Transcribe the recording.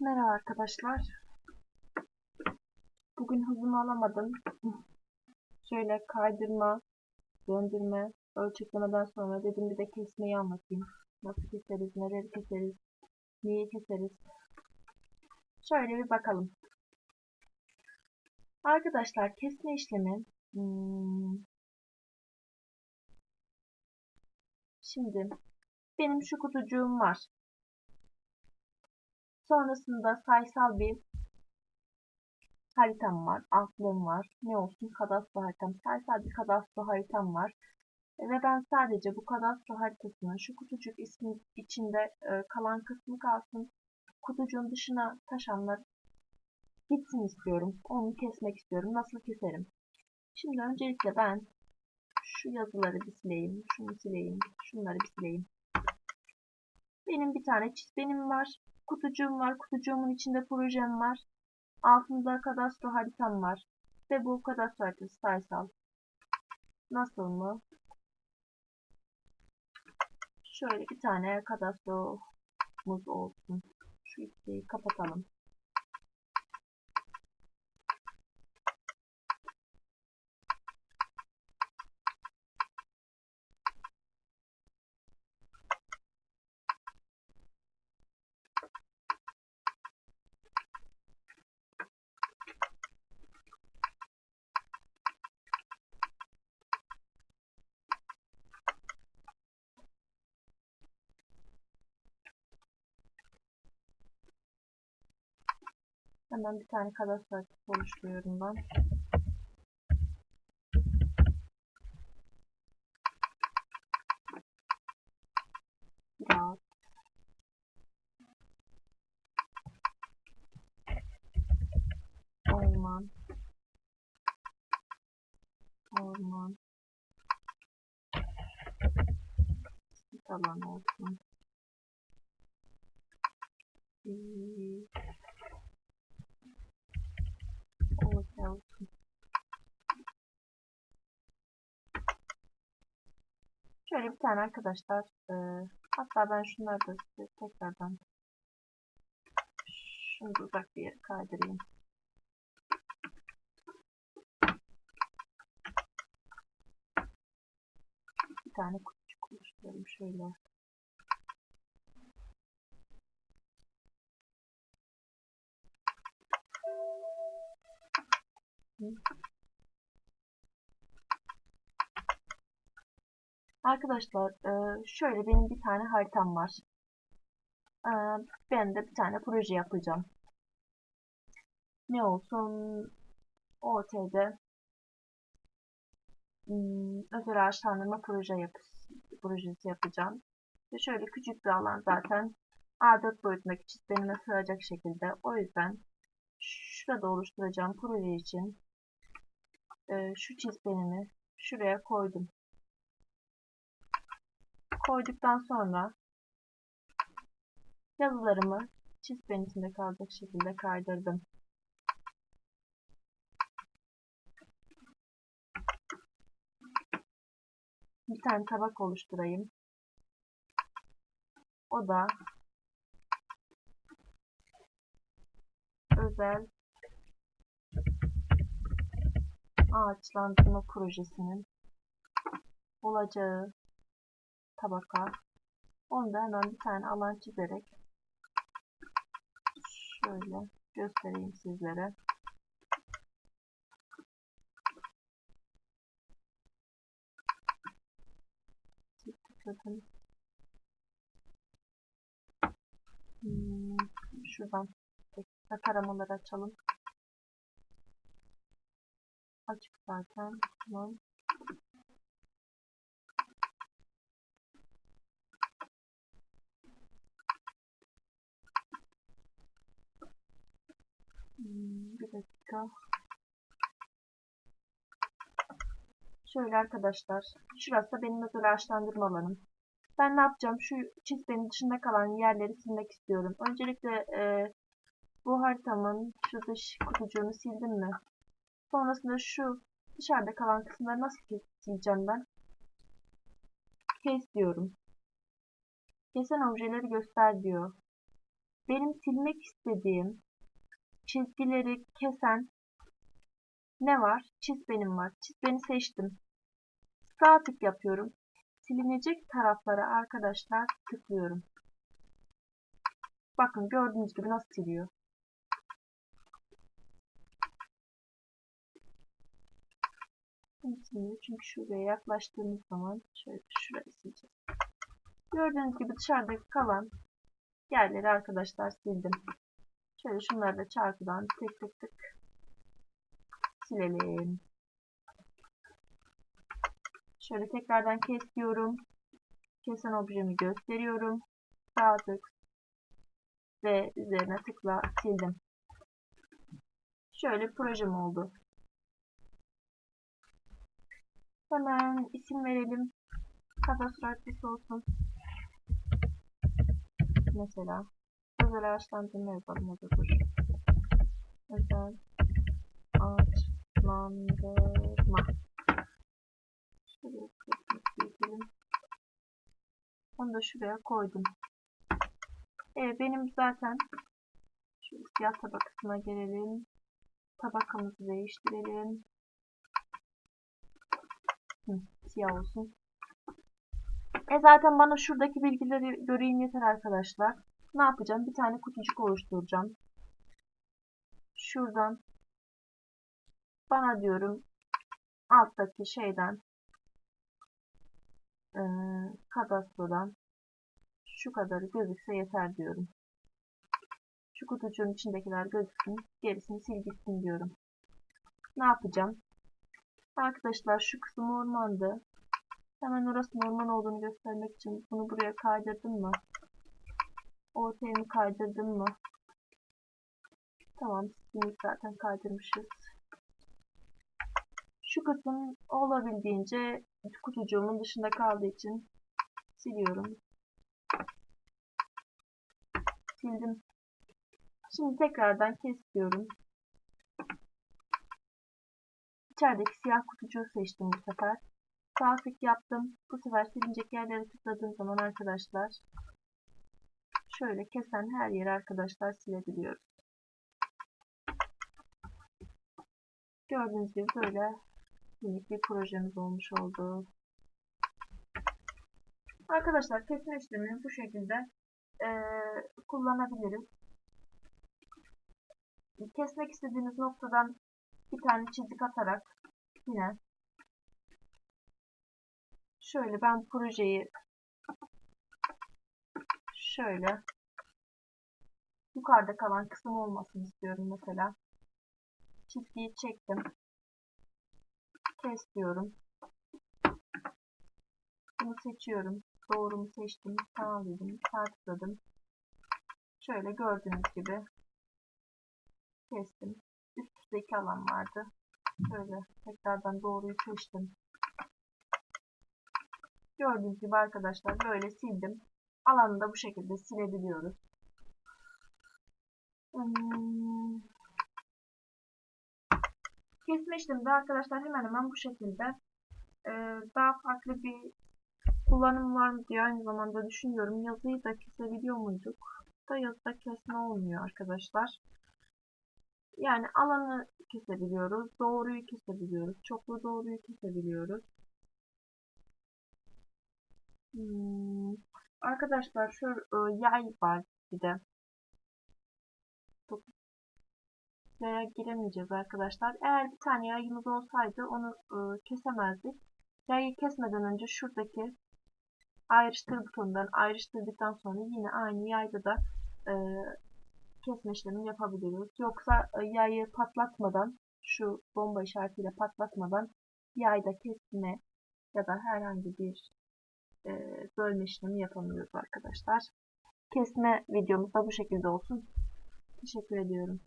Merhaba arkadaşlar. Bugün hızımı alamadım. Şöyle kaydırma, döndürme, ölçeklemeden sonra dedim bir de kesmeyi anlatayım. Nasıl keseriz, neleri keseriz, neyi keseriz. Şöyle bir bakalım. Arkadaşlar kesme işlemi hmm, Şimdi benim şu kutucuğum var. Sonrasında sayısal bir haritam var, aklım var. Ne olsun kadastro haritam. Sayısal bir kadastro haritam var. Ve ben sadece bu kadastro haritasının şu kutucuk ismi içinde e, kalan kısmı kalsın. Kutucuğun dışına taşanlar gitsin istiyorum. Onu kesmek istiyorum. Nasıl keserim? Şimdi öncelikle ben şu yazıları bir sileyim. Şunu sileyim. Şunları bir sileyim. Benim bir tane çizbenim var kutucuğum var. Kutucuğumun içinde projem var. Altında kadastro haritam var. Ve bu kadastro haritası sayısal. Nasıl mı? Şöyle bir tane kadastromuz olsun. Şu ikiyi kapatalım. Hemen bir tane kadastro haritası oluşturuyorum ben. Biraz. Orman. Orman. Taban olsun. Bir Şöyle bir tane arkadaşlar e, hatta ben şunları da size tekrardan şunu da uzak bir yere kaydırayım. Bir tane kutucuk oluşturalım şöyle. Arkadaşlar e, şöyle benim bir tane haritam var. E, Ben de bir tane proje yapacağım. Ne olsun? OT'de hmm, özel ağaçlandırma proje yap projesi yapacağım. Ve şöyle küçük bir alan zaten A4 boyutundaki çizgilerime sığacak şekilde. O yüzden şurada oluşturacağım proje için e, şu çizgilerimi şuraya koydum. Koyduktan sonra yazılarımı çizgilerin içinde kalacak şekilde kaydırdım. Bir tane tabak oluşturayım. O da özel ağaçlandırma projesinin olacağı tabaka. Onu da hemen bir tane alan çizerek şöyle göstereyim sizlere. Tıkladım. Hmm, şuradan taramaları açalım. Açık zaten. Tamam. Hmm, bir dakika. Şöyle arkadaşlar. Şurası da benim özel ağaçlandırma alanım. Ben ne yapacağım? Şu çizmenin dışında kalan yerleri silmek istiyorum. Öncelikle e, bu haritamın şu dış kutucuğunu sildim mi? Sonrasında şu dışarıda kalan kısımları nasıl sileceğim ben? Kes diyorum. Kesen objeleri göster diyor. benim silmek istediğim çizgileri kesen ne var? Çiz benim var. Çiz beni seçtim. Sağ tık yapıyorum. Silinecek taraflara arkadaşlar tıklıyorum. Bakın gördüğünüz gibi nasıl siliyor. Silmiyor çünkü şuraya yaklaştığımız zaman şöyle şurayı sileceğiz. Gördüğünüz gibi dışarıdaki kalan yerleri arkadaşlar sildim. Şöyle şunları da çarpıdan tık tık tık silelim. Şöyle tekrardan kes diyorum. Kesen objemi gösteriyorum. Sağ tık ve üzerine tıkla sildim. Şöyle projem oldu. Hemen isim verelim. Kadastro adresi olsun. Mesela özel ağaçlandırma yapalım o da dur. Özel ağaçlandırma. Şuraya koyalım. Onu da şuraya koydum. Evet benim zaten şu siyah tabakasına gelelim. Tabakamızı değiştirelim. Hı, siyah olsun. E zaten bana şuradaki bilgileri göreyim yeter arkadaşlar. Ne yapacağım? Bir tane kutucuk oluşturacağım. Şuradan bana diyorum alttaki şeyden e, kadastrodan şu kadarı gözükse yeter diyorum. Şu kutucuğun içindekiler gözüksün. Gerisini sil gitsin diyorum. Ne yapacağım? Arkadaşlar şu kısım ormandı. Hemen orası orman olduğunu göstermek için bunu buraya kaydırdım mı? Ortaya mı kaydırdım mı? Tamam, simlik zaten kaydırmışız. Şu kısım olabildiğince kutucuğumun dışında kaldığı için siliyorum. Sildim. Şimdi tekrardan kesiyorum. İçerideki siyah kutucuğu seçtim bu sefer. Sağ tık yaptım. Bu sefer silinecek yerlere tıkladığım zaman arkadaşlar şöyle kesen her yeri arkadaşlar silebiliyoruz. Gördüğünüz gibi böyle minik bir projemiz olmuş oldu. Arkadaşlar kesme işlemini bu şekilde e, kullanabiliriz. Kesmek istediğiniz noktadan bir tane çizik atarak yine şöyle ben projeyi şöyle yukarıda kalan kısım olmasını istiyorum mesela. Çizgiyi çektim. Kes diyorum. Bunu seçiyorum. Doğru mu seçtim. Tamam dedim. Tartıkladım. Şöyle gördüğünüz gibi kestim. Üst üste alan vardı. Şöyle tekrardan doğruyu seçtim. Gördüğünüz gibi arkadaşlar böyle sildim. Alanı da bu şekilde silebiliyoruz. Hmm. Kesme işleminde arkadaşlar hemen hemen bu şekilde ee, daha farklı bir kullanım var mı diye aynı zamanda düşünüyorum. Yazıyı da kesebiliyor muyduk? Da yazıda kesme olmuyor arkadaşlar. Yani alanı kesebiliyoruz. Doğruyu kesebiliyoruz. Çoklu doğruyu kesebiliyoruz. Hmm. Arkadaşlar şu e, yay var bir de. Yaya giremeyeceğiz arkadaşlar. Eğer bir tane yayımız olsaydı onu e, kesemezdik. Yayı kesmeden önce şuradaki ayrıştır butonundan ayrıştırdıktan sonra yine aynı yayda da e, kesme işlemini yapabiliyoruz. Yoksa e, yayı patlatmadan şu bomba işaretiyle patlatmadan yayda kesme ya da herhangi bir bölme işlemi yapamıyoruz arkadaşlar. Kesme videomuz da bu şekilde olsun. Teşekkür ediyorum.